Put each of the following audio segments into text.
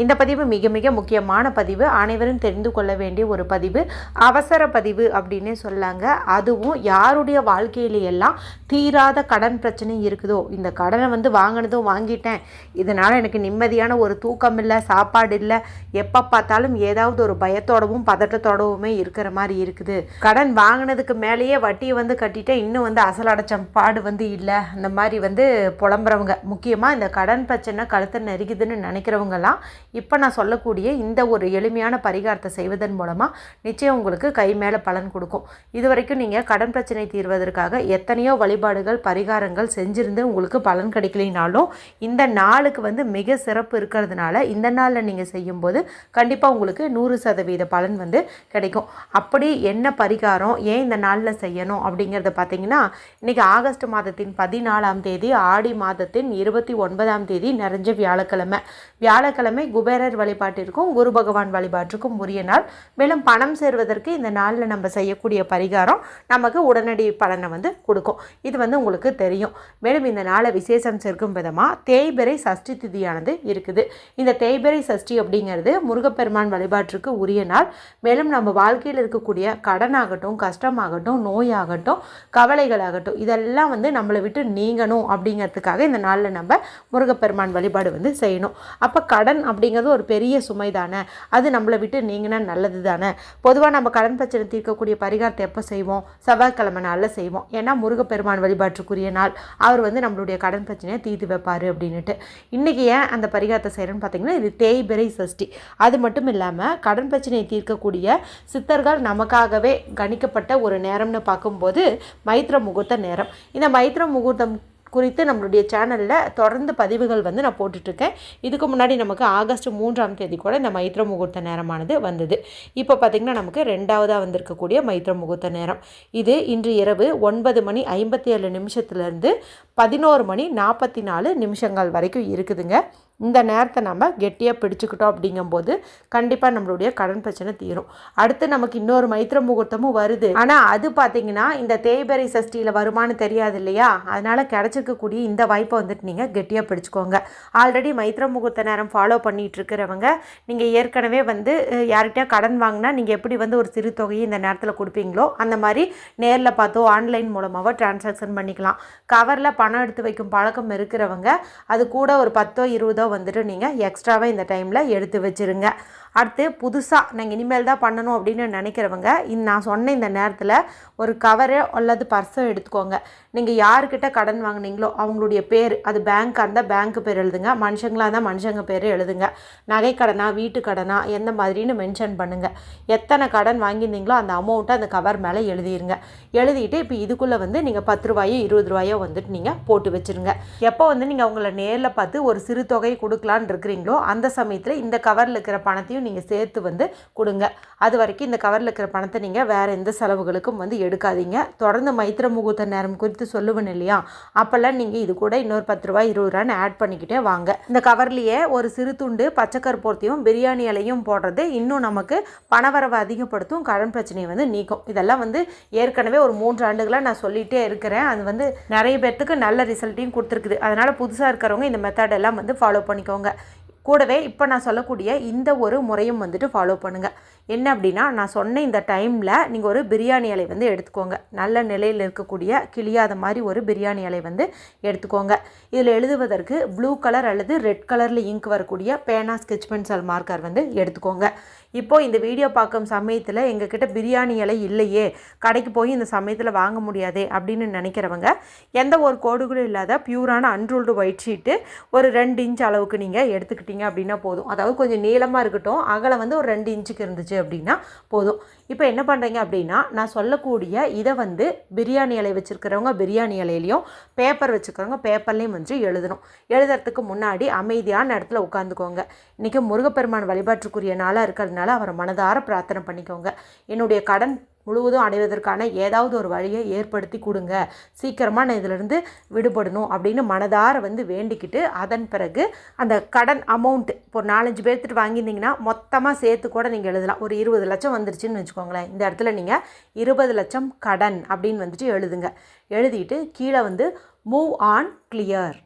இந்த பதிவு மிக மிக முக்கியமான பதிவு. அனைவரும் தெரிந்து கொள்ள வேண்டிய ஒரு பதிவு. அவசர பதிவு அப்படின்னே சொல்லாங்க. அதுவும் யாருடைய வாழ்க்கையில எல்லாம் தீராத கடன் பிரச்சனை இருக்குதோ இந்த கடனை வந்து வாங்கினதும் வாங்கிட்டேன். இதனால் எனக்கு நிம்மதியான ஒரு தூக்கம் இல்லை சாப்பாடு இல்லை. எப்போ பார்த்தாலும் ஏதாவது ஒரு பயத்தோடவும் பதட்டத்தோடவுமே இருக்கிற மாதிரி இருக்குது. கடன் வாங்கினதுக்கு மேலேயே வட்டியை வந்து கட்டிட்டேன். இன்னும் வந்து அசல் அடைச்ச பாடு வந்து இல்லை. அந்த மாதிரி வந்து புலம்புறவங்க. முக்கியமாக இந்த கடன் பிரச்சனை கழுத்தை நெருக்குதுன்னு நினைக்கிறவங்கலாம் இப்போ நான் சொல்லக்கூடிய இந்த ஒரு எளிமையான பரிகாரத்தை செய்வதன் மூலமாக நிச்சயம் உங்களுக்கு கை மேலே பலன் கொடுக்கும். இது வரைக்கும் நீங்கள் கடன் பிரச்சனை தீர்வதற்காக எத்தனையோ வழிபாடுகள் பரிகாரங்கள் செஞ்சிருந்து உங்களுக்கு பலன் கிடைக்கலினாலும் இந்த நாளுக்கு வந்து மிக சிறப்பு இருக்கிறதுனால இந்த நாளில் நீங்கள் செய்யும்போது கண்டிப்பாக உங்களுக்கு நூறு சதவீத பலன் வந்து கிடைக்கும். அப்படி என்ன பரிகாரம் ஏன் இந்த நாளில் செய்யணும் அப்படிங்கிறத பார்த்தீங்கன்னா இன்றைக்கி ஆகஸ்ட் மாதத்தின் பதினாலாம் தேதி ஆடி மாதத்தின் இருபத்தி ஒன்பதாம் தேதி நிறைஞ்ச வியாழக்கிழமை. வியாழக்கிழமை குபேரர் வழிபாட்டிற்கும் குரு பகவான் வழிபாட்டிற்கும் உரிய நாள். மேலும் பணம் சேர்வதற்கு இந்த நாளில் நம்ம செய்யக்கூடிய பரிகாரம் நமக்கு உடனடி பலனை வந்து கொடுக்கும். இது வந்து உங்களுக்கு தெரியும். மேலும் இந்த நாளை விசேஷம் சேர்க்கும் விதமாக தேய்பிறை சஷ்டி திதியானது இருக்குது. இந்த தேய்பிறை சஷ்டி அப்படிங்கிறது முருகப்பெருமான் வழிபாட்டிற்கு உரிய நாள். மேலும் நம்ம வாழ்க்கையில் இருக்கக்கூடிய கடனாகட்டும் கஷ்டமாகட்டும் நோயாகட்டும் கவலைகளாகட்டும் இதெல்லாம் வந்து நம்மளை விட்டு நீங்கணும் அப்படிங்கிறதுக்காக இந்த நாளில் நம்ம முருகப்பெருமான் வழிபாடு வந்து செய்யணும். அப்போ கடன் அப்படிங்கிறது ஒரு பெரிய சுமை தானே? அது நம்மளை விட்டு நீங்கினா நல்லது தானே? பொதுவாக நம்ம கடன் பிரச்சனை தீர்க்கக்கூடிய பரிகாரத்தை எப்போ செய்வோம்? செவ்வாய்க்கிழமை நாளில் செய்வோம். ஏன்னா முருகப்பெருமான் வழிபாட்டுக்குரிய நாள். அவர் வந்து நம்மளுடைய கடன் பிரச்சனையை தீர்த்து வைப்பார் அப்படின்னுட்டு. இன்றைக்கி ஏன் அந்த பரிகாரத்தை செய்கிறேன்னு பார்த்தீங்கன்னா இது தேய்பிறை சஷ்டி. அது மட்டும் இல்லாமல் கடன் பிரச்சனையை தீர்க்கக்கூடிய சித்தர்கள் நமக்காகவே கணிக்கப்பட்ட ஒரு நேரம்னு பார்க்கும்போது மைத்ர முகூர்த்த நேரம். இந்த மைத்ர முகூர்த்தம் குறித்து நம்மளுடைய சேனலில் தொடர்ந்து பதிவுகள் வந்து நான் போட்டுட்ருக்கேன். இதுக்கு முன்னாடி நமக்கு ஆகஸ்ட் மூன்றாம் தேதி கூட இந்த மைத்ர முகூர்த்த நேரமானது வந்தது. இப்போ பார்த்திங்கன்னா நமக்கு ரெண்டாவதாக வந்திருக்கக்கூடிய மைத்ர முகூர்த்த நேரம். இது இன்று இரவு ஒன்பது மணி ஐம்பத்தி ஏழு நிமிஷத்துலேருந்து பதினோரு மணி நாற்பத்தி நாலு நிமிஷங்கள் வரைக்கும் இருக்குதுங்க. இந்த நேரத்தை நம்ம கெட்டியாக பிடிச்சிக்கிட்டோம் அப்படிங்கும்போது கண்டிப்பாக நம்மளுடைய கடன் பிரச்சனை தீரும். அடுத்து நமக்கு இன்னொரு மைத்திர முகூர்த்தமும் வருது. ஆனால் அது பார்த்தீங்கன்னா இந்த தேய்பெறை சஷ்டியில் வருமானு தெரியாது இல்லையா? அதனால் கிடச்சிக்கக்கூடிய இந்த வாய்ப்பை வந்துட்டு நீங்கள் கெட்டியாக பிடிச்சிக்கோங்க. ஆல்ரெடி மைத்திர முகூர்த்த நேரம் ஃபாலோ பண்ணிகிட்டு இருக்கிறவங்க நீங்கள் ஏற்கனவே வந்து யார்கிட்டயா கடன் வாங்கினா நீங்கள் எப்படி வந்து ஒரு சிறு தொகையை இந்த நேரத்தில் கொடுப்பீங்களோ அந்த மாதிரி நேரில் பார்த்தோ ஆன்லைன் மூலமாகவோ டிரான்சாக்ஷன் பண்ணிக்கலாம். கவரில் பணம் எடுத்து வைக்கும் பழக்கம் இருக்கிறவங்க அது கூட ஒரு பத்தோ இருபதோ வந்துட்டு நீங்கள் எக்ஸ்ட்ராவாக இந்த டைமில் எடுத்து வச்சுருங்க. அடுத்து புதுசாக நாங்கள் இனிமேல் தான் பண்ணணும் அப்படின்னு நினைக்கிறவங்க இந்த நான் சொன்ன இந்த நேரத்தில் ஒரு கவரோ அல்லது பர்ஸோ எடுத்துக்கோங்க. நீங்கள் யாருக்கிட்ட கடன் வாங்குனீங்களோ அவங்களுடைய பேர் அது பேங்க்காக இருந்தால் பேங்க் பேர் எழுதுங்க. மனுஷங்களாக இருந்தால் மனுஷங்க பேர் எழுதுங்க. நகை கடனா வீட்டு கடனா எந்த மாதிரின்னு மென்ஷன் பண்ணுங்கள் எத்தனை கடன் வாங்கியிருந்தீங்களோ அந்த அமௌண்ட்டை அந்த கவர் மேலே எழுதிருங்க. எழுதிட்டு இப்போ இதுக்குள்ளே வந்து நீங்கள் பத்து ரூபாயோ இருபது ரூபாயோ வந்துட்டு நீங்கள் போட்டு வச்சுருங்க. எப்போ வந்து நீங்கள் அவங்கள நேரில் பார்த்து ஒரு சிறு தொகை கொடுக்கலான்னு இருக்கிறீங்களோ அந்த சமயத்தில் இந்த கவரில் இருக்கிற பணத்தையும் நீங்கள் சேர்த்து வந்து கொடுங்க. அது வரைக்கும் இந்த கவரில் இருக்கிற பணத்தை நீங்கள் வேறு எந்த செலவுகளுக்கும் வந்து எடுக்காதீங்க. தொடர்ந்து மைத்திர முகூர்த்த நேரம் குறித்து சொல்லுவேன் இல்லையா? அப்போல்லாம் நீங்கள் இது கூட இன்னொரு பத்து ரூபாய் இருபது ரூபான்னு ஆட் பண்ணிக்கிட்டே வாங்க. இந்த கவர்லேயே ஒரு சிறு துண்டு பச்சைக்கற்பூர்த்தியும் பிரியாணி இலையும் போடுறது இன்னும் நமக்கு பணவரவை அதிகப்படுத்தும் கடன் பிரச்சனையை வந்து நீக்கும். இதெல்லாம் வந்து ஏற்கனவே ஒரு மூன்று ஆண்டுகளாக நான் சொல்லிகிட்டே இருக்கிறேன். அது வந்து நிறைய பேர்த்துக்கு நல்ல ரிசல்ட்டையும் கொடுத்துருக்குது. அதனால் புதுசாக இருக்கிறவங்க இந்த மெத்தட் எல்லாம் வந்து ஃபாலோ பண்ணிக்கோங்க. கூடவே இப்போ நான் சொல்லக்கூடிய இந்த ஒரு முறையும் வந்துட்டு ஃபாலோ பண்ணுங்கள் என்ன அப்படின்னா நான் சொன்ன இந்த டைமில் நீங்கள் ஒரு பிரியாணி இலை வந்து எடுத்துக்கோங்க. நல்ல நிலையில் இருக்கக்கூடிய கிளியாத மாதிரி ஒரு பிரியாணி இலை வந்து எடுத்துக்கோங்க. இதில் எழுதுவதற்கு ப்ளூ கலர் அல்லது ரெட் கலரில் இங்க் வரக்கூடிய பேனா ஸ்கெச் பென்சில் மார்க்கர் வந்து எடுத்துக்கோங்க. இப்போது இந்த வீடியோ பார்க்கும் சமயத்தில் எங்ககிட்ட பிரியாணி இலை இல்லையே கடைக்கு போய் இந்த சமயத்தில் வாங்க முடியாதே அப்படின்னு நினைக்கிறவங்க எந்த ஒரு கோடுகளும் இல்லாத பியூரான அன்ரூல்டு ஒயிட் ஷீட்டு ஒரு ரெண்டு இன்ச் அளவுக்கு நீங்கள் எடுத்துக்கிட்டீங்க அப்படின்னா போதும். அதாவது கொஞ்சம் நீளமாக இருக்கட்டும். அகலம் வந்து ஒரு ரெண்டு இன்ச்சுக்கு இருந்துச்சு அப்படின்னா போதும். இப்போ என்ன பண்ணுறீங்க அப்படின்னா நான் சொல்லக்கூடிய இதை வந்து பிரியாணி இலை வச்சுருக்கிறவங்க பிரியாணி இலையிலையும் பேப்பர் வச்சுக்கிறவங்க பேப்பர்லேயும் வந்து எழுதணும். எழுதுறதுக்கு முன்னாடி அமைதியான இடத்துல உட்காந்துக்கோங்க. இன்றைக்கி முருகப்பெருமான் வழிபாட்டுக்குரிய நாளாக இருக்கிறதுனால அவரை மனதார பிரார்த்தனை பண்ணிக்கோங்க. என்னுடைய கடன் முழுவதும் அடைவதற்கான ஏதாவது ஒரு வழியை ஏற்படுத்தி கொடுங்க. சீக்கிரமாக நான் இதிலிருந்து விடுபடணும் அப்படின்னு மனதார வந்து வேண்டிக்கிட்டு அதன் பிறகு அந்த கடன் அமௌண்ட் இப்போ ஒரு நாலஞ்சு பேர்த்துட்டு வாங்கியிருந்தீங்கன்னா மொத்தமாக சேர்த்து கூட நீங்கள் எழுதலாம். ஒரு இருபது லட்சம் வந்துருச்சுன்னு வச்சுக்கோங்களேன். இந்த இடத்துல நீங்கள் இருபது லட்சம் கடன் அப்படின்னு வந்துட்டு எழுதுங்க. எழுதிட்டு கீழே வந்து move on clear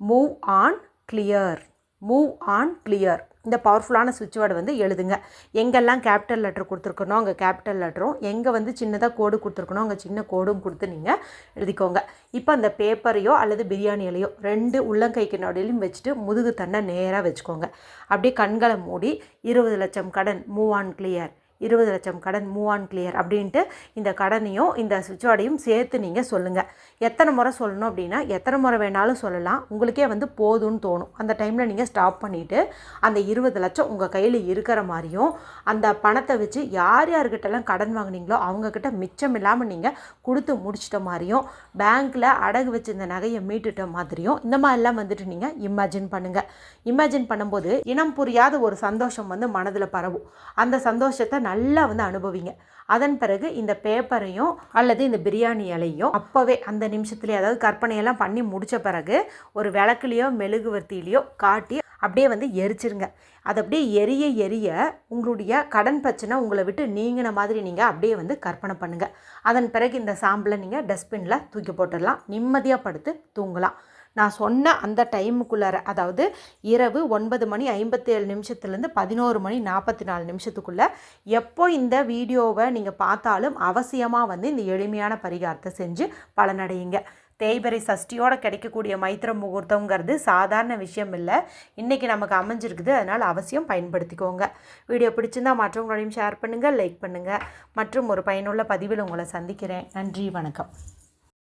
move on clear move on clear இந்த பவர்ஃபுல்லான சுவிட்ச் வேர்டு வந்து எழுதுங்க. எங்கெல்லாம் கேபிட்டல் லெட்டர் கொடுத்துருக்கணும் அங்கே கேபிட்டல் லெட்டரும் எங்கே வந்து சின்னதாக கோடு கொடுத்துருக்கணும் அங்கே சின்ன கோடும் கொடுத்து நீங்கள் எழுதிக்கோங்க. இப்போ அந்த பேப்பரையோ அல்லது பிரியாணியிலையோ ரெண்டு உள்ளங்கைக்கு நடுவிலையும் வச்சுட்டு முதுகு தண்டை நேராக வச்சுக்கோங்க. அப்படியே கண்களை மூடி இருபது லட்சம் கடன் மூவ் ஆன் கிளியர் இருபது லட்சம் கடன் மூவ் ஆன் கிளியர் அப்படின்ட்டு இந்த கடனையும் இந்த சுவிட்சோடையும் சேர்த்து நீங்கள் சொல்லுங்கள் எத்தனை முறை சொல்லணும் அப்படின்னா எத்தனை முறை வேணாலும் சொல்லலாம். உங்களுக்கே வந்து போதும்னு தோணும். அந்த டைமில் நீங்கள் ஸ்டாப் பண்ணிவிட்டு அந்த இருபது லட்சம் உங்கள் கையில் இருக்கிற மாதிரியும் அந்த பணத்தை வச்சு யார் யார்கிட்டலாம் கடன் வாங்கினீங்களோ அவங்கக்கிட்ட மிச்சம் இல்லாமல் நீங்கள் கொடுத்து முடிச்சிட்ட மாதிரியும் பேங்க்கில் அடகு வச்சு இந்த நகையை மீட்டுட்ட மாதிரியும் இந்த மாதிரிலாம் வந்துட்டு நீங்கள் இமேஜின் பண்ணுங்கள் இமேஜின் பண்ணும்போது இனம் புரியாத ஒரு சந்தோஷம் வந்து மனதில் பரவும். அந்த சந்தோஷத்தை நல்லா வந்து அனுபவிங்க. அதன் பிறகு இந்த பேப்பரையும் அல்லது இந்த பிரியாணி இலையும் அப்போவே அந்த நிமிஷத்துலேயே அதாவது கற்பனையெல்லாம் பண்ணி முடித்த பிறகு ஒரு விளக்குலேயோ மெழுகுவர்த்தியிலையோ காட்டி அப்படியே வந்து எரிச்சிருங்க. அது அப்படியே எரிய எரிய உங்களுடைய கடன் பிரச்சனை உங்களை விட்டு நீங்கின மாதிரி நீங்கள் அப்படியே வந்து கற்பனை பண்ணுங்கள் அதன் பிறகு இந்த சாம்பலை நீங்கள் டஸ்ட்பினில் தூக்கி போட்டுடலாம். நிம்மதியாக படுத்து தூங்கலாம். நான் சொன்ன அந்த டைமுக்குள்ளார அதாவது இரவு ஒன்பது மணி ஐம்பத்தேழு நிமிஷத்துலேருந்து பதினோரு மணி நாற்பத்தி நாலு நிமிஷத்துக்குள்ளே எப்போ இந்த வீடியோவை நீங்கள் பார்த்தாலும் அவசியமாக வந்து இந்த எளிமையான பரிகாரத்தை செஞ்சு பலனடையுங்க. தேய்பிறை சஷ்டியோடு கிடைக்கக்கூடிய மைத்திர முகூர்த்தங்கிறது சாதாரண விஷயம் இல்லை. இன்றைக்கி நமக்கு அமைஞ்சிருக்குது அதனால் அவசியம் பயன்படுத்திக்கோங்க. வீடியோ பிடிச்சிருந்தா மற்றவங்களோடையும் ஷேர் பண்ணுங்கள் லைக் பண்ணுங்கள் மற்றும் ஒரு பயனுள்ள பதிவில் உங்களை சந்திக்கிறேன். நன்றி வணக்கம்.